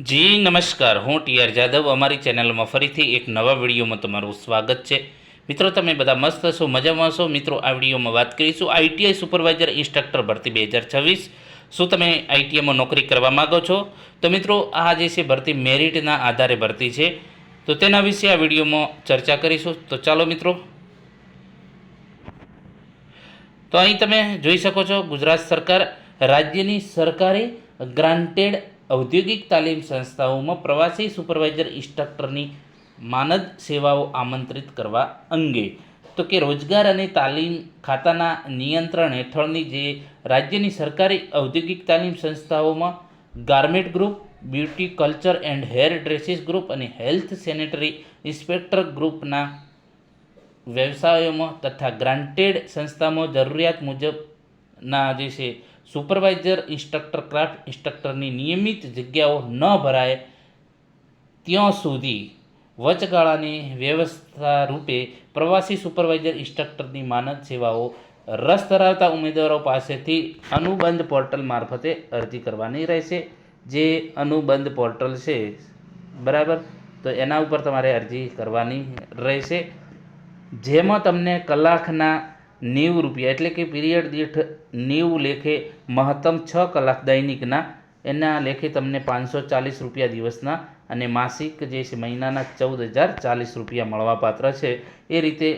જી, નમસ્કાર. હું ટીઆર જાદવ. અમારી ચેનલમાં ફરીથી એક નવા વિડીયોમાં તમારું સ્વાગત છે. મિત્રો, તમે બધા મસ્ત છો, મજામાં છો? મિત્રો, આ વિડીયોમાં વાત કરીશું આઈટીઆઈ સુપરવાઇઝર ઇન્સ્ટ્રક્ટર ભરતી બે હજાર છવ્વીસ. શું તમે આઈટીઆઈમાં નોકરી કરવા માગો છો? તો મિત્રો, આ જે છે ભરતી મેરિટના આધારે ભરતી છે. તો તેના વિશે આ વિડીયોમાં ચર્ચા કરીશું. તો ચાલો મિત્રો. તો અહીં તમે જોઈ શકો છો ગુજરાત સરકાર રાજ્યની સરકારી ગ્રાન્ટેડ ઔદ્યોગિક તાલીમ સંસ્થાઓમાં પ્રવાસી સુપરવાઇઝર ઇન્સ્ટ્રક્ટરની માનદ સેવાઓ આમંત્રિત કરવા અંગે. તો કે રોજગાર અને તાલીમ ખાતાના નિયંત્રણ હેઠળની જે રાજ્યની સરકારી ઔદ્યોગિક તાલીમ સંસ્થાઓમાં garment group, beauty, culture and hair dresses group અને હેલ્થ સેનેટરી ઇન્સ્પેક્ટર ગ્રુપના વ્યવસાયોમાં તથા ગ્રાન્ટેડ સંસ્થામાં જરૂરિયાત મુજબના જે છે સુપરવાઇઝર, ઇન્સ્ટ્રક્ટર ક્રાફ્ટ, ઇન્સ્ટ્રક્ટરની નિયમિત જગ્યાઓ ન ભરાય, ત્યાં સુધી વચગાળાની વ્યવસ્થા રૂપે પ્રવાસી સુપરવાઇઝર, ઇન્સ્ટ્રક્ટરની માનદ સેવાઓ રસ ધરાવતા ઉમેદવારો પાસેથી અનુબંધ પોર્ટલ મારફતે અરજી કરવાની રહેશે. જે અનુબંધ પોર્ટલ છે, બરાબર? તો એના ઉપર તમારે અરજી કરવાની રહેશે. જેમાં તમને કલાકના નેવું રૂપિયા. એટલે કે પીરિયડ દીઠ નેવું લેખે મહત્તમ છ કલાક દૈનિકના એના લેખે તમને પાંચસો ચાલીસ રૂપિયા દિવસના અને માસિક જે છે મહિનાના ચૌદ હજાર ચાલીસ રૂપિયા મળવાપાત્ર છે. એ રીતે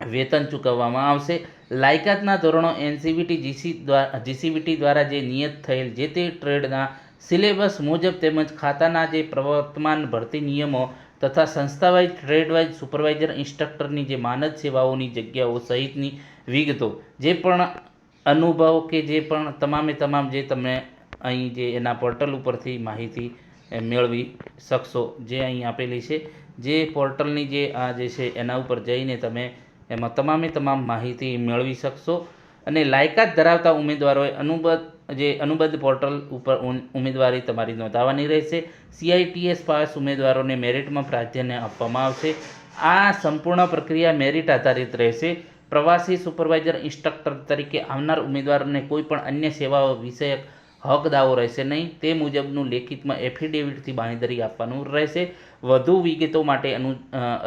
વેતન ચૂકવવામાં આવશે. લાયકાતના ધોરણો એનસીબીટી જીસી દ્વારા જીસીબીટી દ્વારા જે નિયત થયેલ જે તે ટ્રેડના સિલેબસ મુજબ તેમજ ખાતાના જે પ્રવર્તમાન ભરતી નિયમો તથા સંસ્થાવાઇઝ, ટ્રેડવાઇઝ, સુપરવાઇઝર, ઇન્સ્ટ્રક્ટરની જે માનદ સેવાઓની જગ્યાઓ સહિતની વિગતો, જે પણ અનુભવ કે જે પણ તમામે તમામ જે તમે અહીં જે એના પોર્ટલ ઉપરથી માહિતી મેળવી શકશો, જે અહીં આપેલી છે, જે પોર્ટલની જે આ જે છે એના ઉપર જઈને તમે એમાં તમામે તમામ માહિતી મેળવી શકશો. અને લાયકાત ધરાવતા ઉમેદવારોએ અનુબદ્ધ, જે અનુબદ્ધ પોર્ટલ ઉપર ઉમેદવારી તમારી નોંધાવવાની રહેશે. સીઆઈટીએસ પાસ ઉમેદવારોને મેરિટમાં પ્રાધાન્ય આપવામાં આવશે. આ સંપૂર્ણ પ્રક્રિયા મેરિટ આધારિત રહેશે. પ્રવાસી સુપરવાઇઝર, ઇન્સ્ટ્રક્ટર તરીકે આવનાર ઉમેદવારોને કોઈ પણ અન્ય સેવાઓ વિષયક હક દાવો રહેશે નહીં. તે મુજબનું લેખિતમાં એફિડેવિટથી બાંહેધરી આપવાનું રહેશે. વધુ વિગતો માટે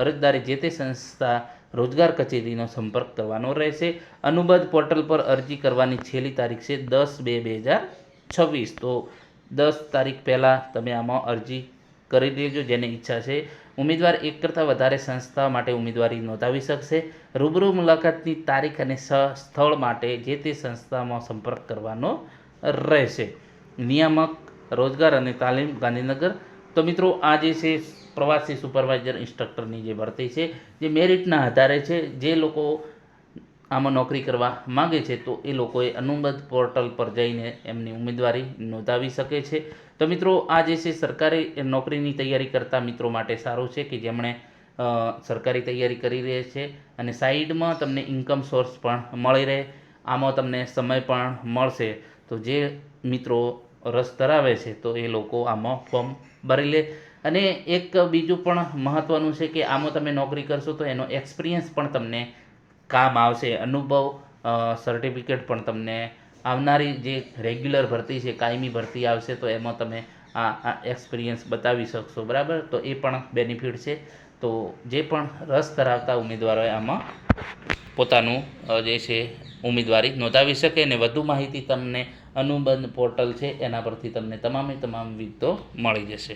અરજદારે જે તે સંસ્થા રોજગાર કચેરીનો સંપર્ક કરવાનો રહેશે. અનુબદ્ધ પોર્ટલ પર અરજી કરવાની છેલ્લી તારીખ છે દસ બે બે હજાર છવ્વીસ. તો દસ તારીખ પહેલાં તમે આમાં અરજી કરી દેજો જેને ઈચ્છા છે. ઉમેદવાર એક કરતાં વધારે સંસ્થા માટે ઉમેદવારી નોંધાવી શકશે. રૂબરૂ મુલાકાતની તારીખ અને સ્થળ માટે જે તે સંસ્થામાં સંપર્ક કરવાનો રહેશે. નિયામક, રોજગાર અને તાલીમ ગાંધીનગર. તો મિત્રો, આ જે છે પ્રવાસી સુપરવાઇઝર ઇન્સ્ટ્રક્ટરની જે ભરતી છે, જે મેરિટના આધારે છે, જે લોકો આમાં નોકરી કરવા માગે છે, તો એ લોકોએ અનુબંધ પોર્ટલ પર જઈને એમની ઉમેદવારી નોંધાવી શકે છે. તો મિત્રો, આ જે છે સરકારી નોકરીની તૈયારી કરતા મિત્રો માટે સારું છે કે જેમણે સરકારી તૈયારી કરી રહે છે અને સાઈડમાં તમને ઇન્કમ સોર્સ પણ મળી રહે, આમાં તમને સમય પણ મળશે. તો જે મિત્રો રસ ધરાવે છે, તો એ લોકો આમાં ફોર્મ ભરી લે. અને એક બીજું પણ મહત્ત્વનું છે કે આમાં તમે નોકરી કરશો તો એનો એક્સપિરિયન્સ પણ તમને કામ આવશે. અનુભવ સર્ટિફિકેટ પણ તમને આવનારી જે રેગ્યુલર ભરતી છે, કાયમી ભરતી આવશે તો એમાં તમે આ એક્સપિરિયન્સ બતાવી શકશો. બરાબર? તો એ પણ બેનિફિટ છે. તો જે પણ રસ ધરાવતા ઉમેદવારોએ આમાં પોતાનું જે છે, ઉમેદવારી નોંધાવી શકે અને વધુ માહિતી તમને અનુબંધ પોર્ટલ છે એના પરથી તમને તમામે તમામ વિગતો મળી જશે.